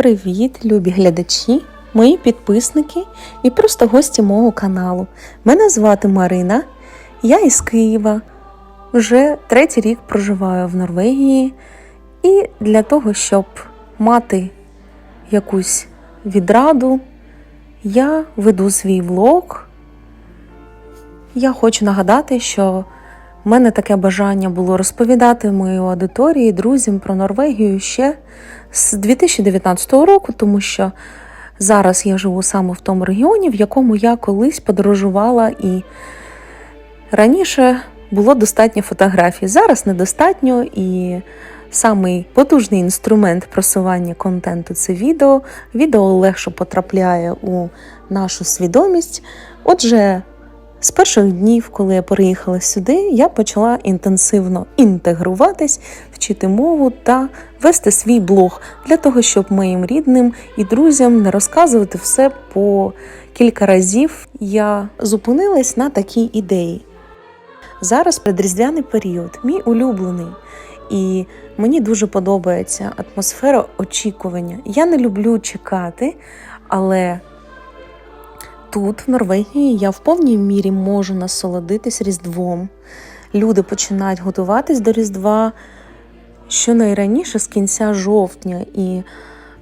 Привіт, любі глядачі, мої підписники і просто гості мого каналу. Мене звати Марина, я із Києва. Вже третій рік проживаю в Норвегії, і для того, щоб мати якусь відраду, я веду свій влог. Я хочу нагадати, що в мене таке бажання було розповідати моїй аудиторії, друзям про Норвегію ще з 2019 року, тому що зараз я живу саме в тому регіоні, в якому я колись подорожувала, і раніше було достатньо фотографій. Зараз недостатньо, і самий потужний інструмент просування контенту це відео. Відео легше потрапляє у нашу свідомість. Отже, з перших днів, коли я переїхала сюди, я почала інтенсивно інтегруватись, вчити мову та вести свій блог для того, щоб моїм рідним і друзям не розказувати все по кілька разів. Я зупинилась на такій ідеї. Зараз предріздвяний період, мій улюблений, і мені дуже подобається атмосфера очікування. Я не люблю чекати, але тут, в Норвегії, я в повній мірі можу насолодитись Різдвом. Люди починають готуватись до Різдва щонайраніше з кінця жовтня, і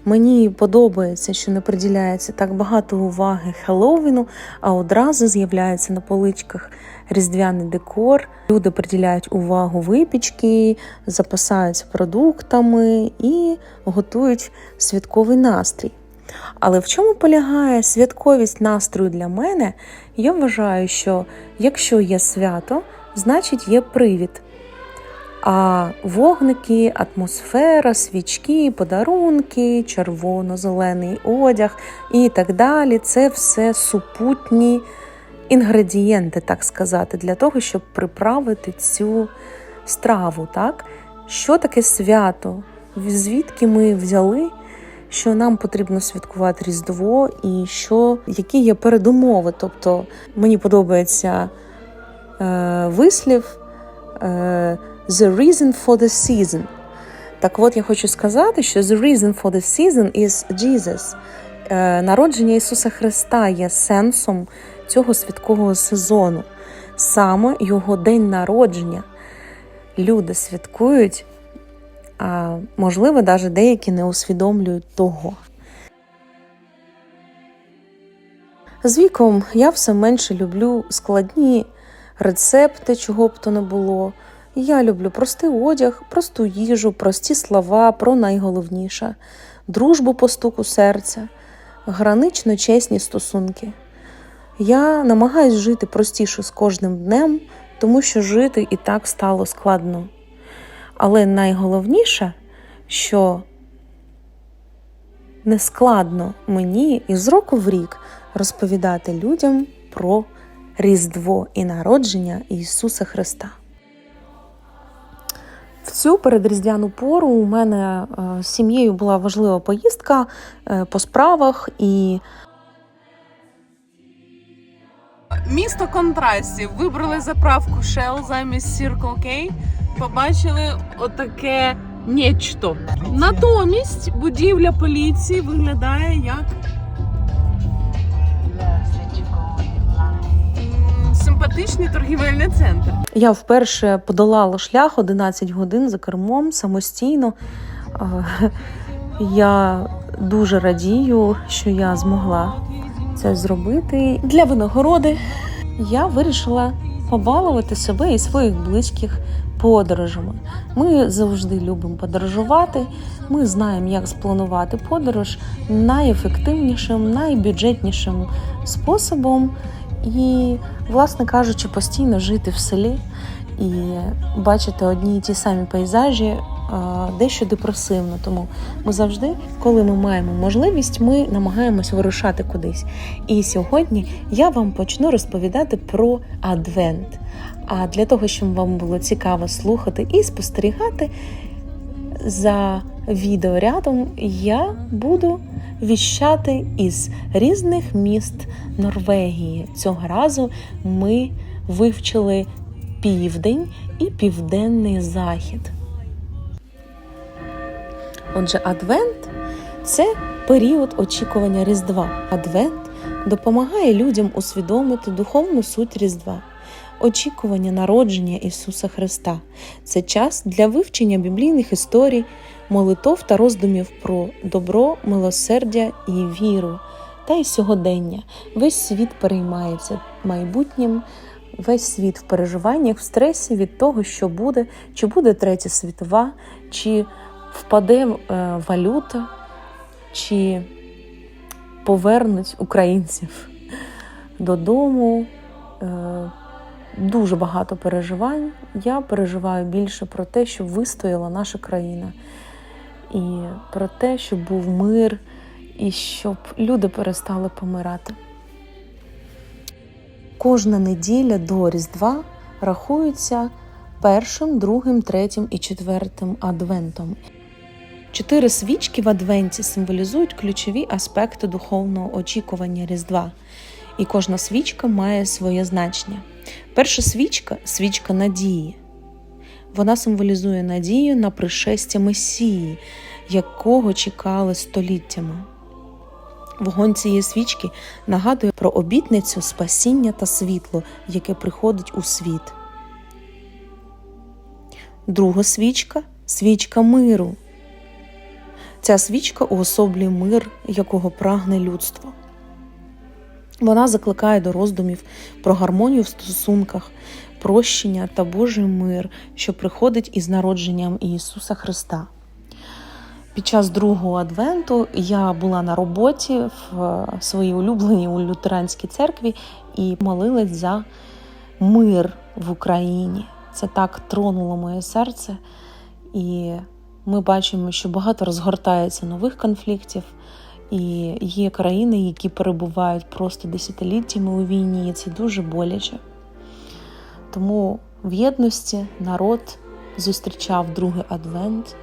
мені подобається, що не приділяється так багато уваги Хеллоуіну, а одразу з'являється на поличках різдвяний декор. Люди приділяють увагу випічки, запасаються продуктами і готують святковий настрій. Але в чому полягає святковість настрою для мене? Я вважаю, що якщо є свято, значить є привід. А вогники, атмосфера, свічки, подарунки, червоно-зелений одяг і так далі це все супутні інгредієнти, так сказати, для того, щоб приправити цю страву. Так? Що таке свято? Звідки ми взяли? Що нам потрібно святкувати Різдво, і що, які є передумови. Тобто мені подобається е, вислів е, The reason for the season. Так от я хочу сказати, що the reason for the season is Jesus. Е, народження Ісуса Христа є сенсом цього святкового сезону. Саме його день народження. Люди святкують а можливо, навіть деякі не усвідомлюють того. З віком я все менше люблю складні рецепти, чого б то не було. Я люблю простий одяг, просту їжу, прості слова про найголовніше, дружбу по стуку серця, гранично чесні стосунки. Я намагаюсь жити простіше з кожним днем, тому що жити і так стало складно. Але найголовніше, що не складно мені із року в рік розповідати людям про Різдво і народження Ісуса Христа. В цю передріздвяну пору у мене е, з сім'єю була важлива поїздка е, по справах і. Місто контрастів. Вибрали заправку Shell замість Circle K. Побачили отаке нечто. Натомість будівля поліції виглядає як симпатичний торгівельний центр. Я вперше подолала шлях 11 годин за кермом самостійно. Е, Я дуже радію, що я змогла це зробити. Для винагороди я вирішила побалувати себе і своїх близьких подорожами. Ми завжди любимо подорожувати. Ми знаємо, як спланувати подорож найефективнішим, найбюджетнішим способом. І, власне кажучи, постійно жити в селі і бачити одні й ті самі пейзажі дещо депресивно. Тому ми завжди, коли ми маємо можливість, ми намагаємось вирушати кудись. І сьогодні я вам почну розповідати про адвент. А для того, щоб вам було цікаво слухати і спостерігати за відеорядом, я буду віщати із різних міст Норвегії. Цього разу ми вивчили південь і південний захід. Отже, адвент Це період очікування Різдва. Адвент допомагає людям усвідомити духовну суть Різдва. Очікування народження Ісуса Христа це час для вивчення біблійних історій, молитов та роздумів про добро, милосердя і віру, та й сьогодення. Весь світ переймається майбутнім, весь світ в переживаннях, в стресі від того, що буде, чи буде третя світова, чи впаде е, валюта, чи повернуть українців додому. Е, Дуже багато переживань. Я переживаю більше про те, щоб вистояла наша країна, і про те, щоб був мир, і щоб люди перестали помирати. Кожна неділя до Різдва рахується першим, другим, третім і четвертим адвентом. Чотири свічки в адвенті символізують ключові аспекти духовного очікування Різдва, і кожна свічка має своє значення. Перша свічка свічка надії. Вона символізує надію на пришестя Месії, якого чекали століттями. Вогонь цієї свічки нагадує про обітницю спасіння та світло, яке приходить у світ. Друга свічка свічка миру. Ця свічка уособлює мир, якого прагне людство. Вона закликає до роздумів про гармонію в стосунках, прощення та Божий мир, що приходить із народженням Ісуса Христа. Під час другого адвенту я була на роботі в своїй улюбленій у лютеранській церкві і молилась за мир в Україні. Це так тронуло моє серце, і ми бачимо, що багато розгортається нових конфліктів. І є країни, які перебувають просто десятиліттями у війні, і це дуже боляче. Тому в єдності народ зустрічав другий адвент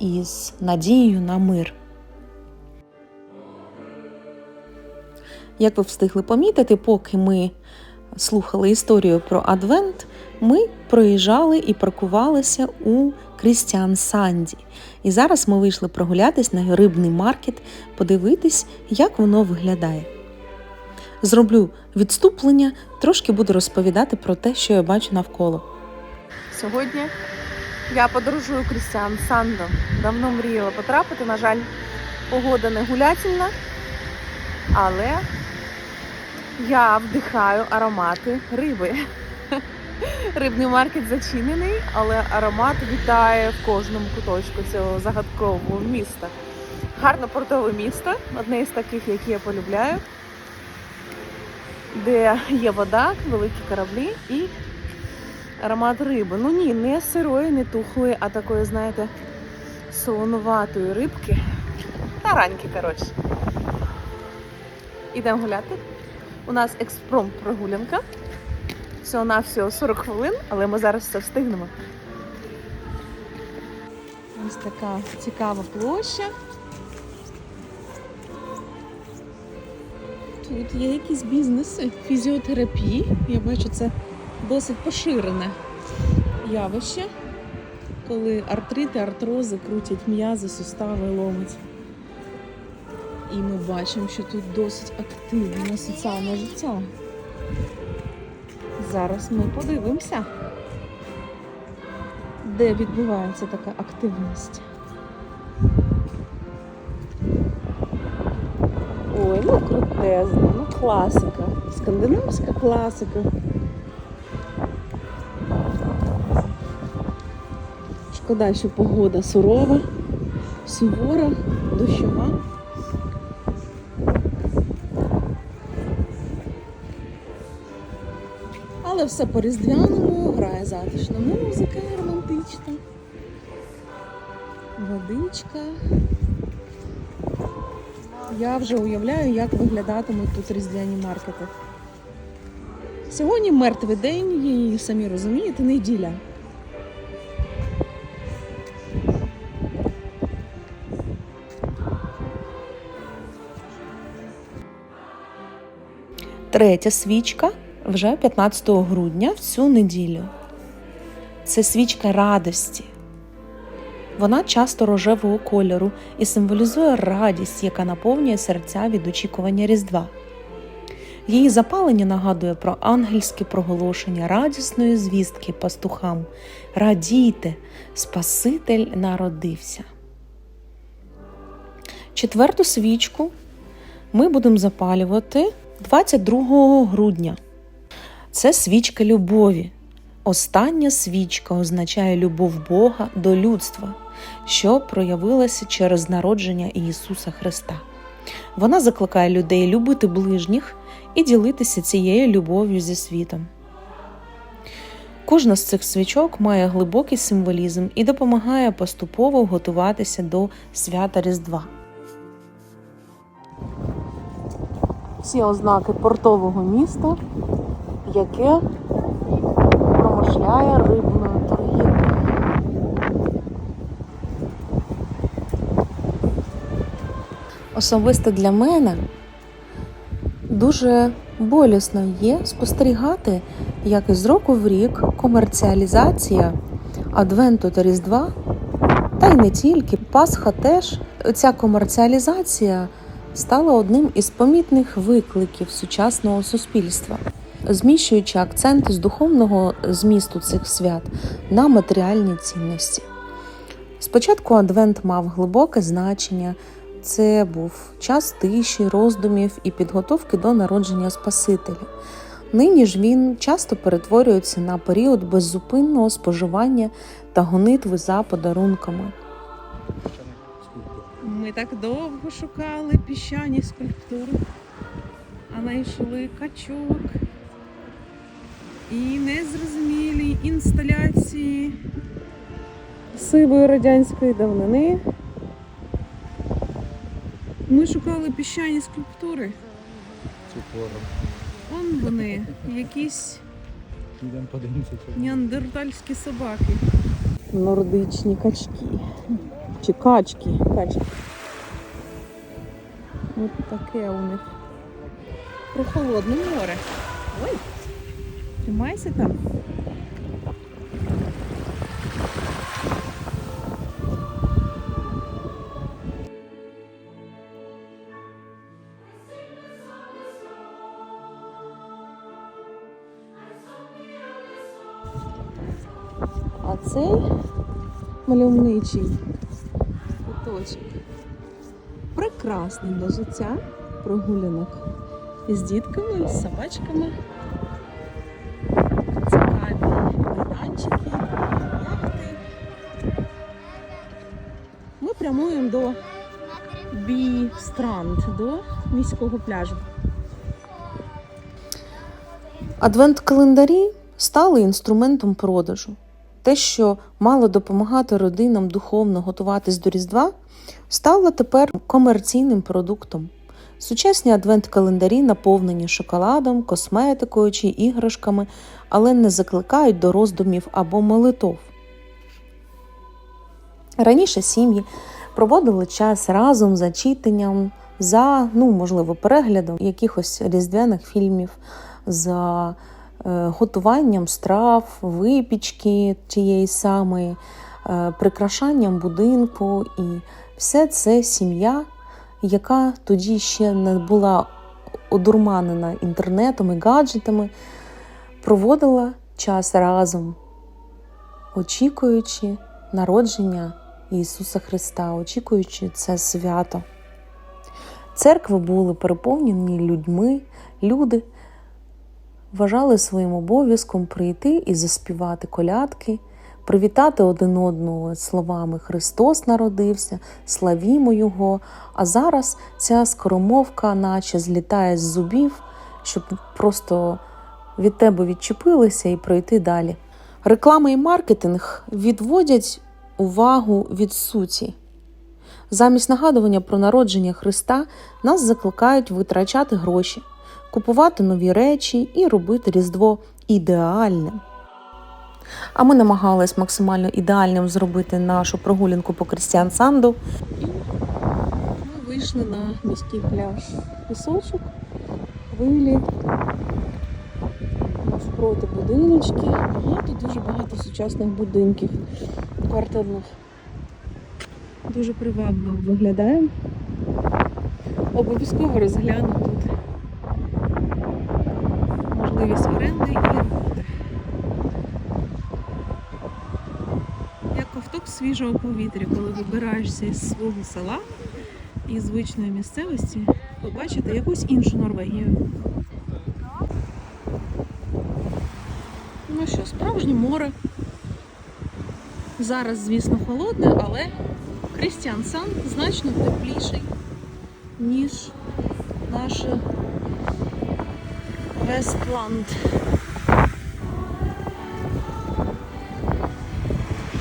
із надією на мир. Як ви встигли помітити, поки ми слухали історію про Адвент, ми проїжджали і паркувалися у Крістіан Санді. І зараз ми вийшли прогулятись на рибний маркет, подивитись, як воно виглядає. Зроблю відступлення, трошки буду розповідати про те, що я бачу навколо. Сьогодні я подорожую Крістіан Сандо. Давно мріяла потрапити. На жаль, погода не гулятельна, але я вдихаю аромати риби. Рибний маркет зачинений, але аромат вітає в кожному куточку цього загадкового міста. Гарне портове місто, одне із таких, які я полюбляю, де є вода, великі кораблі і аромат риби. Ну ні, не сирої, не тухлої, а такої, знаєте, солонуватої рибки. Тараньки, коротше. Ідемо гуляти. У нас експромт прогулянка. Всього на всього 40 хвилин, але ми зараз все встигнемо. Ось така цікава площа. Тут є якісь бізнеси, фізіотерапії. Я бачу, це досить поширене явище, коли артрити, артрози крутять м'язи, сустави ломить. І ми бачимо, що тут досить активне соціальне життя. Зараз ми подивимося, де відбувається така активність. Ой, ну крутезно, ну класика. Скандинавська класика. Шкода, що погода сурова, сувора, дощова. Але все по-різдвяному, грає затишна музика романтична. Водичка. Я вже уявляю, як виглядатимуть тут різдвяні маркети. Сьогодні мертвий день, і самі розумієте, неділя. Третя свічка вже 15 грудня в цю неділю. Це свічка радості. Вона часто рожевого кольору і символізує радість, яка наповнює серця від очікування Різдва. Її запалення нагадує про ангельське проголошення радісної звістки пастухам: Радійте, Спаситель народився. Четверту свічку ми будемо запалювати 22 грудня. Це свічка любові. Остання свічка означає любов Бога до людства, що проявилася через народження Ісуса Христа. Вона закликає людей любити ближніх і ділитися цією любов'ю зі світом. Кожна з цих свічок має глибокий символізм і допомагає поступово готуватися до свята Різдва. Всі ознаки портового міста, яке промишляє рибною торгівлею. Особисто для мене дуже болісно є спостерігати, як із року в рік комерціалізація Адвенту та Різдва, та й не тільки, Пасха теж ця комерціалізація стала одним із помітних викликів сучасного суспільства, зміщуючи акцент з духовного змісту цих свят на матеріальні цінності. Спочатку Адвент мав глибоке значення. Це був час тиші, роздумів і підготовки до народження Спасителя. Нині ж він часто перетворюється на період беззупинного споживання та гонитви за подарунками. Ми так довго шукали піщані скульптури, а знайшли качок і незрозумілі інсталяції сивої радянської давнини. Ми шукали піщані скульптури. Он вони, якісь неандертальські собаки. Нордичні качки. Чи качки. Качки. От таке у них. Прохолодне море. Ой! Тримайся там. А цей мальовничий куточок прекрасний для життя прогулянок із дітками, з собачками. Майданчики, яхти. Ми прямуємо до Бі Странд, до міського пляжу. Адвент-календарі стали інструментом продажу. Те, що мало допомагати родинам духовно готуватись до Різдва, стало тепер комерційним продуктом. Сучасні адвент-календарі наповнені шоколадом, косметикою чи іграшками, але не закликають до роздумів або молитов. Раніше сім'ї проводили час разом за читанням, за, ну, можливо, переглядом якихось різдвяних фільмів, за е, готуванням страв, випічки тієї самої, е, прикрашанням будинку. І все це сім'я, яка тоді ще не була одурманена інтернетом і гаджетами, проводила час разом, очікуючи народження Ісуса Христа, очікуючи це свято. Церкви були переповнені людьми, люди вважали своїм обов'язком прийти і заспівати колядки, привітати один одного словами Христос народився, славімо Його. А зараз ця скоромовка, наче злітає з зубів, щоб просто від тебе відчепилися і пройти далі. Реклама і маркетинг відводять увагу від суті. Замість нагадування про народження Христа нас закликають витрачати гроші, купувати нові речі і робити Різдво ідеальним. А ми намагались максимально ідеальним зробити нашу прогулянку по Крістіан Санду. Ми вийшли на міський пляж. Пісочок, хвилі, навпроти будиночки. Багато, дуже багато сучасних будинків квартирних. Дуже привабливо виглядає. Обов'язково розгляну тут можливість оренди і свіжого повітря, коли вибираєшся із свого села і звичної місцевості, побачити якусь іншу Норвегію. Ну що, справжнє море. Зараз, звісно, холодне, але Крістіансан значно тепліший, ніж наш Вестланд.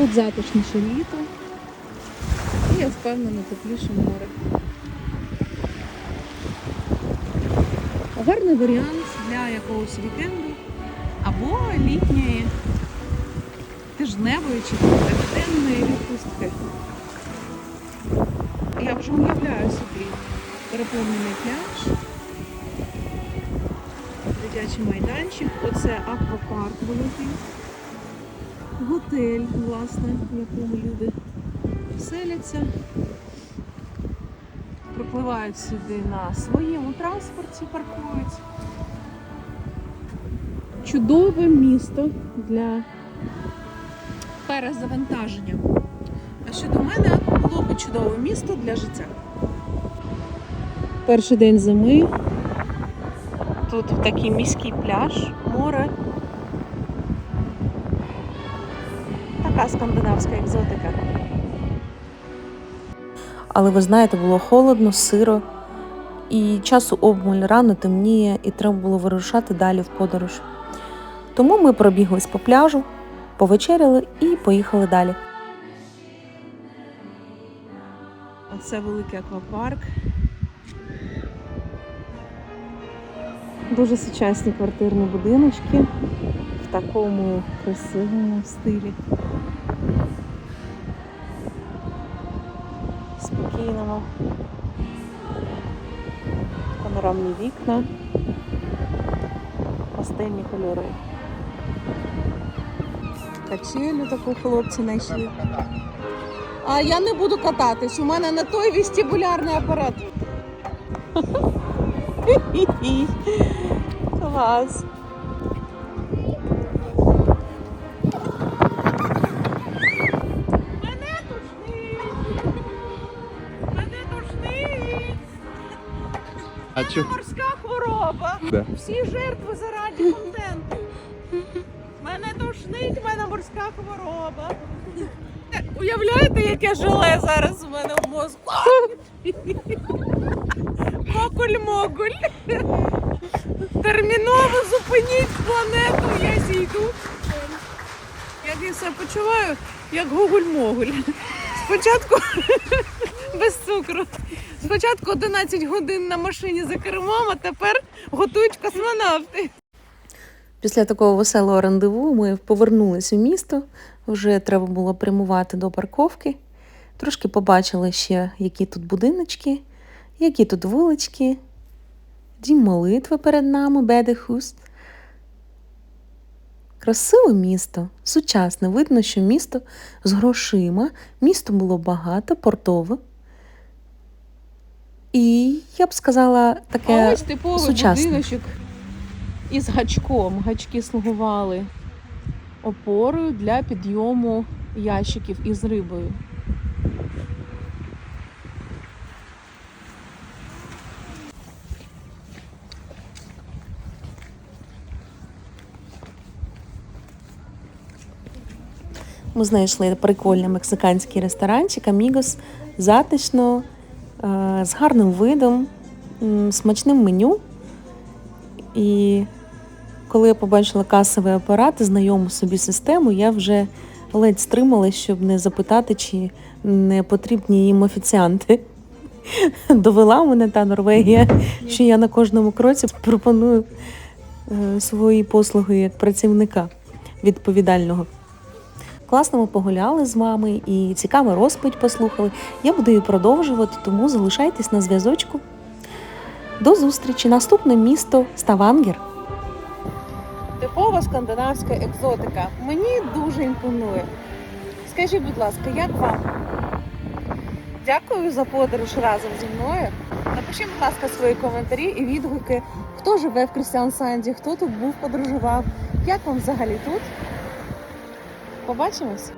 Тут затишніше літо і я впевнена тепліше море. Гарний варіант для якогось вікенду або літньої тижневої чи п'ятиденної відпустки. Я вже уявляю собі переповнений пляж, дитячий майданчик, оце аквапарк великий, готель, власне, в якому люди селяться, припливають сюди на своєму транспорті, паркують. Чудове місто для перезавантаження. А щодо мене було б чудове місто для життя. Перший день зими. Тут такий міський пляж, море. Така скандинавська екзотика. Але ви знаєте, було холодно, сиро, і часу обмаль рано темніє, і треба було вирушати далі в подорож. Тому ми пробіглись по пляжу, повечеряли і поїхали далі. Оце великий аквапарк. Дуже сучасні квартирні будиночки в такому красивому стилі. Спокійному. Панорамні вікна. Пастельні кольори. Качелю таку хлопці знайшли. А я не буду кататись. У мене не той вестибулярний апарат. Клас. А чо? Морська хвороба. Да. Всі жертви заради контенту. Мене тошнить, в мене морська хвороба. Уявляєте, яке желе зараз у мене в мозку? Мокуль-могуль. Терміново зупиніть планету, я зійду. Як я себе почуваю, як гугуль-могуль. Спочатку без цукру. Спочатку 11 годин на машині за кермом, а тепер готують космонавти. Після такого веселого рандеву ми повернулись у місто. Вже треба було прямувати до парковки. Трошки побачили ще, які тут будиночки, які тут вулички. Дім молитви перед нами, Бедехуст. Красиве місто, сучасне. Видно, що місто з грошима. Місто було багато, портове. І я б сказала, А таке ось типовий сучасне. будиночок із гачком. Гачки слугували опорою для підйому ящиків із рибою. Ми знайшли прикольний мексиканський ресторанчик Амігос, затишно, з гарним видом, смачним меню. І коли я побачила касовий апарат знайому собі систему, я вже ледь стрималась, щоб не запитати, чи не потрібні їм офіціанти. Довела мене та Норвегія, що я на кожному кроці пропоную е, свої послуги як працівника відповідального. Класно ми погуляли з вами і цікаву розповідь послухали. Я буду її продовжувати, тому залишайтесь на зв'язочку. До зустрічі! Наступне місто Ставангер. Типова скандинавська екзотика. Мені дуже імпонує. Скажіть, будь ласка, як вам? Дякую за подорож разом зі мною. Напишіть, будь ласка, свої коментарі і відгуки, хто живе в Крістіансанді, хто тут був, подорожував, як вам взагалі тут. Побачимось!